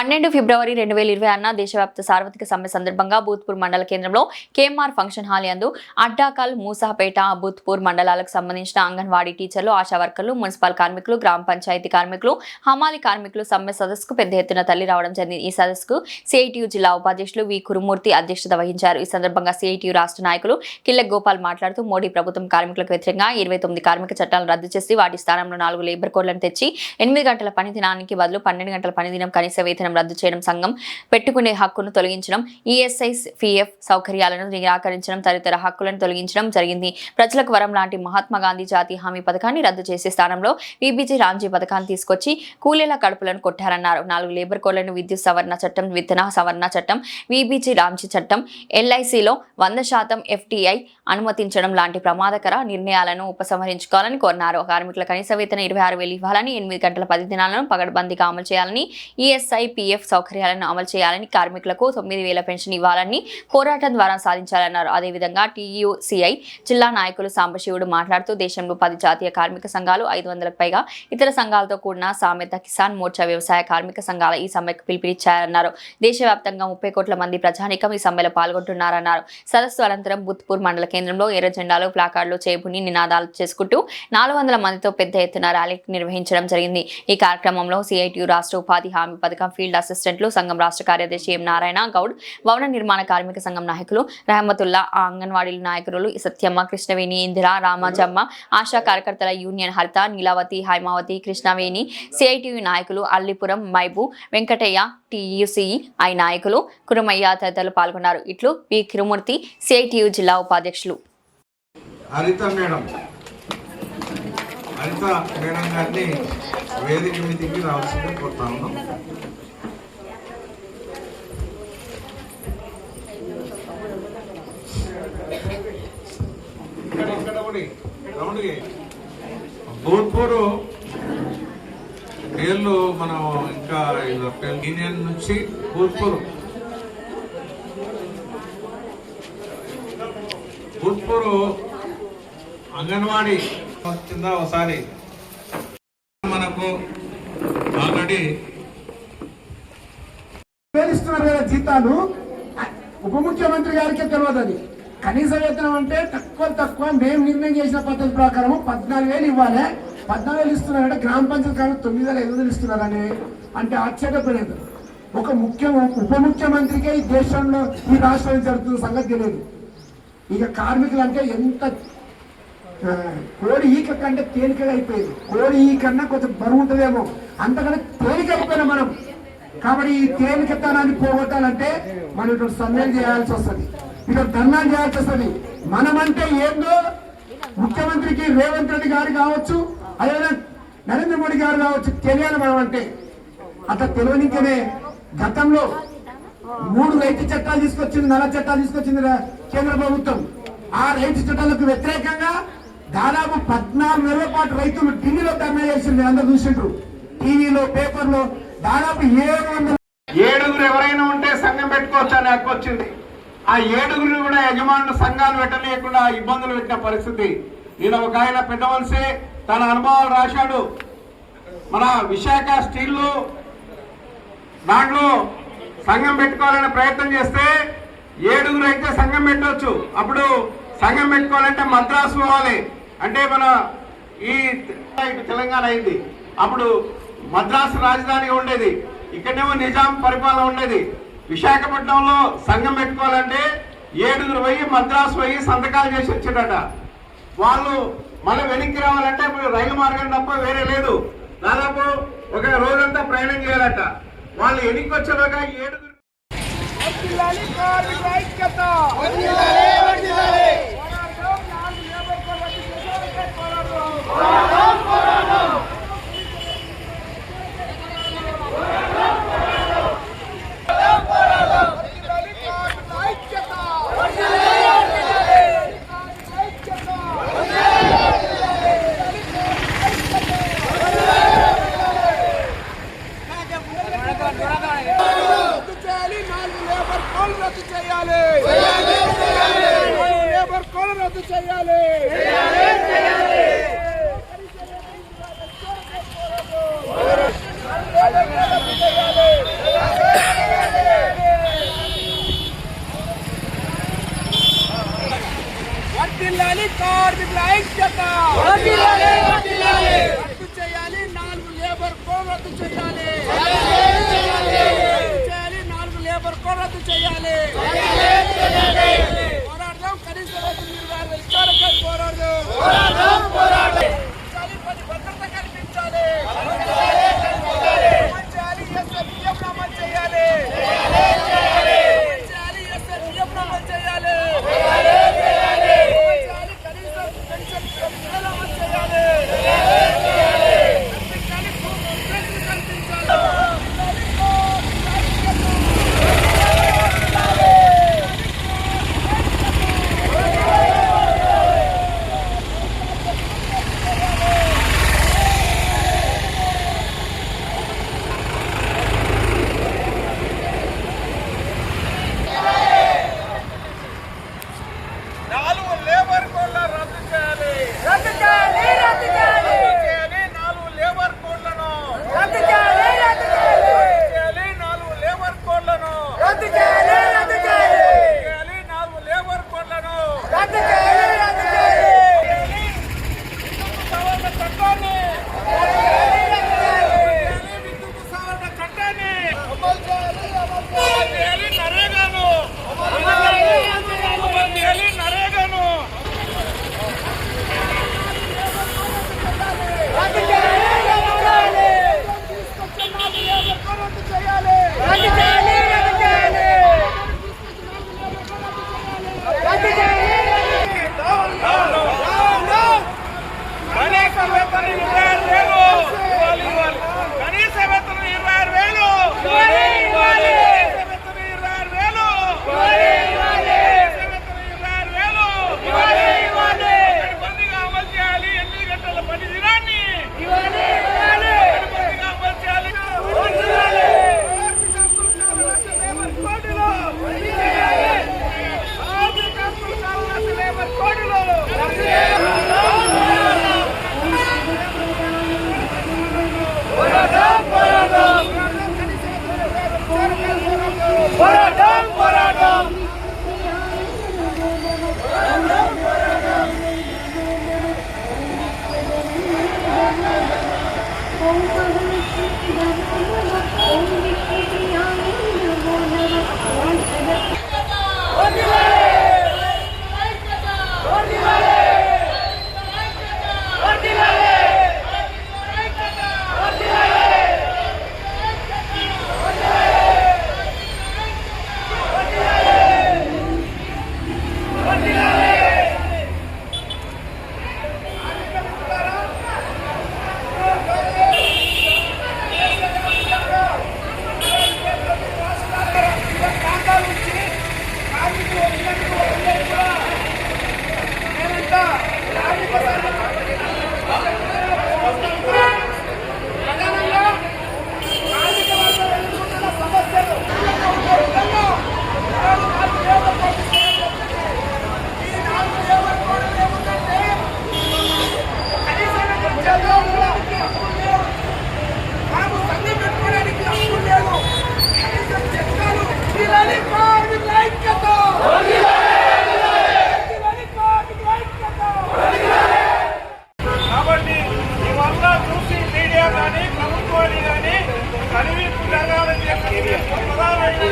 పన్నెండు ఫిబ్రవరి రెండు వేల ఇరవై అన్న దేశవ్యాప్త సార్వత్రిక సమ్మె సందర్భంగా భూత్పూర్ మండల కేంద్రంలో కేఎంఆర్ ఫంక్షన్ హాల్ యందు అడ్డాకల్ మూసాపేట భూత్పూర్ మండలాలకు సంబంధించిన అంగన్వాడీ టీచర్లు ఆశా వర్కర్లు మున్సిపల్ కార్మికులు గ్రామ పంచాయతీ కార్మికులు హమాలి కార్మికులు సమ్మె సదస్సుకు పెద్ద ఎత్తున తల్లి రావడం జరిగింది. ఈ సదస్సుకు సిఐటియు జిల్లా ఉపాధ్యక్షులు వి కురుమూర్తి అధ్యక్షత వహించారు. ఈ సందర్భంగా సిఐటియు రాష్ట్ర నాయకులు కిల్లెక్ గోపాల్ మాట్లాడుతూ మోడీ ప్రభుత్వం కార్మికులకు వ్యతిరేకంగా ఇరవై తొమ్మిది కార్మిక చట్టాలను రద్దు చేసి వాటి స్థానంలో నాలుగు లేబర్ కోడ్లను తెచ్చి ఎనిమిది గంటల పని దినానికి బదులు పన్నెండు గంటల పని దినం కనీస వేతనం రద్దు చేయడం సంఘం పెట్టుకునే హక్కును తొలగించడం ఈఎస్ఐ పిఎఫ్ సౌకర్యాలను నిరాకరించడం తదితర హక్కులను తొలగించడం జరిగింది. ప్రజలకు వరం లాంటి మహాత్మా గాంధీ జాతీయ హామీ పథకాన్ని రద్దు చేసే స్థానంలో బీబీజీ రాంజీ పథకాన్ని తీసుకొచ్చి కూలీల కడుపులను కొట్టారన్నారు. నాలుగు లేబర్ కోడ్లను విద్యుత్ సవరణ చట్టం విత్తన సవరణ చట్టం బీబీజీ రాంజీ చట్టం ఎల్ఐసిలో వంద శాతం ఎఫ్టీఐ అనుమతించడం లాంటి ప్రమాదకర నిర్ణయాలను ఉపసంహరించుకోవాలని కోరినారు. కార్మికుల కనీస వేతన ఇరవై ఆరు వేలు ఇవ్వాలని ఎనిమిది గంటల పది దినాలను పగడబందీగా అమలు చేయాలని ఈఎస్ఐ పీఎఫ్ సౌకర్యాలను అమలు చేయాలని కార్మికులకు తొమ్మిది వేల పెన్షన్ ఇవ్వాలని పోరాటం ద్వారా సాధించాలన్నారు. అదేవిధంగా టీయూసీఐ జిల్లా నాయకులు సాంబశివుడు మాట్లాడుతూ దేశంలో పది జాతీయ కార్మిక సంఘాలు ఐదు వందలకు పైగా ఇతర సంఘాలతో కూడిన సామెత కిసాన్ మోర్చా వ్యవసాయ కార్మిక సంఘాల ఈ సమ్మెకు పిలుపునిచ్చారన్నారు. దేశవ్యాప్తంగా ముప్పై కోట్ల మంది ప్రజానికం ఈ సమ్మెలో పాల్గొంటున్నారన్నారు. సదస్సు అనంతరం బుత్పూర్ మండల కేంద్రంలో ఎర్ర జెండాలు ప్లాకార్డులు చేపుని నినాదాలు చేసుకుంటూ నాలుగు వందల మందితో పెద్ద ఎత్తున ర్యాలీ నిర్వహించడం జరిగింది. ఈ కార్యక్రమంలో సిఐటియు రాష్ట్ర ఉపాధి హామీ పథకం ఫీల్డ్ అసిస్టెంట్లు సంఘం రాష్ట్ర కార్యదర్శి ఎం నారాయణ గౌడ్ భవన నిర్మాణ కార్మిక సంఘం నాయకులు రహమతుల్లా ఆ అంగన్వాడీ నాయకులు సత్యమ్మ కృష్ణవేణి ఇందిర రామాజమ్మ ఆశా కార్యకర్తల యూనియన్ హరిత నీలావతి హైమావతి కృష్ణవేణి సిఐటియు నాయకులు అల్లిపురం మైబు వెంకటయ్య టీయూసీ ఐ నాయకులు కురుమయ్య తదితరులు పాల్గొన్నారు. ఇట్లు పి. కిరుమూర్తి సిఐటియు జిల్లా ఉపాధ్యక్షులు. హరిత మేడం. హరిత మేడం గారిని వేదిక మీదికి రావాల్సిందే కోరుతా ఉన్నాం. భూత్పూరు పేర్లు మనం ఇంకా యూనియన్ నుంచి భూత్పూరు భూత్పూరు అంగన్వాడీ. కింద ఒకసారి. మనకు ఆల్రెడీ కదా జీతాలు ఉప ముఖ్యమంత్రి గారికే తెలియదు అది. కనీస వేతనం అంటే తక్కువ తక్కువ. మేము నిర్ణయం చేసిన పద్ధతి ప్రకారం పద్నాలుగు వేలు ఇవ్వాలి. పద్నాలుగు వేలు ఇస్తున్నారంటే గ్రామ పంచాయతీ కానీ తొమ్మిది వేల ఐదు వందలు ఇస్తున్నారని. అంటే ఆశ్చర్యపోలేదు ఒక ముఖ్య ఉప ముఖ్యమంత్రికే ఈ దేశంలో ఈ రాష్ట్రంలో జరుగుతున్న సంగతి తెలియదు. ఇక కార్మికులు అంటే ఎంత కోడి ఈక కంటే తేలికగా అయిపోయింది. కోడి ఈ కన్నా కొంచెం బరువు ఉంటుందేమో. అంతకన్నా తేలిక అయిపోయినా మనం. కాబట్టి ఈ తేలికతనాన్ని పోగొట్టాలంటే మనం ఇటు సమ్మెలు చేయాల్సి వస్తుంది. ఇక్కడ ధర్నా చేయాల్సి మనమంటే ఏందో ముఖ్యమంత్రికి రేవంత్ రెడ్డి గారు కావచ్చు అదే నరేంద్ర మోడీ గారు కావచ్చు తెలియాలి మనం అంటే అట్లా తెలియనికనే గతంలో మూడు రైతు చట్టాలు తీసుకొచ్చింది నల్ల చట్టాలు తీసుకొచ్చింది రా- కేంద్ర ప్రభుత్వం. ఆ రైతు చట్టాలకు వ్యతిరేకంగా దాదాపు పద్నాలుగు నెలల పాటు రైతులు ఢిల్లీలో ధర్నా చేసింది అందరు చూసిండ్రు. టీవీలో పేపర్లో దాదాపు ఏడు వందల ఏడుగురు ఎవరైనా ఉంటే సంఘం పెట్టుకోవచ్చు? అని హక్కు వచ్చింది. ఆ ఏడుగురు కూడా యజమానులు సంఘాలు పెట్టలేకుండా ఇబ్బందులు పెట్టిన పరిస్థితి. నేను ఒక ఆయన పెద్ద తన అనుభవాలు రాశాడు. మన విశాఖ స్టీల్ దాంట్లో సంఘం పెట్టుకోవాలని ప్రయత్నం చేస్తే ఏడుగురు అయితే సంఘం పెట్టవచ్చు అప్పుడు సంఘం పెట్టుకోవాలంటే మద్రాసు పోవాలి. అంటే మన ఈ ఇటు తెలంగాణ అయింది. అప్పుడు మద్రాసు రాజధానిగా ఉండేది. ఇక్కడేమో నిజాం పరిపాలన ఉండేది. విశాఖపట్నంలో సంఘం పెట్టుకోవాలంటే ఏడుగురు పోయి మద్రాసు పోయి సంతకాలు చేసి వచ్చాడట వాళ్ళు మళ్ళీ వెనక్కి రావాలంటే ఇప్పుడు రైలు మార్గం తప్ప వేరే లేదు. దాదాపు ఒక రోజంతా ప్రయాణం చేయాలట. వాళ్ళు వెనక్కి వచ్చేలాగా ఏడుగురు Vamos,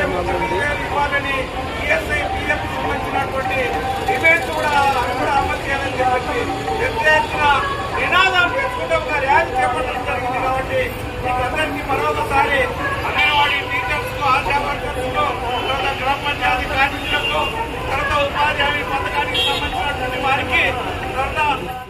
ఇవ్వాలని ఈఎస్ఐ పిఎఫ్ సంబంధించినటువంటి డిబేట్స్ కూడా కూడా అమలు చేయాలని చెప్పి వ్యతిరేకించిన నినాదాలు పెట్టుకుంటే ఒక కాబట్టి మీకందరికీ మరొకసారి అంగన్వాడీ టీచర్స్కు ఆశా వర్కర్స్కు తర్వాత గ్రామ పంచాయతీ కార్మికులకు తర్వాత వారికి తర్వాత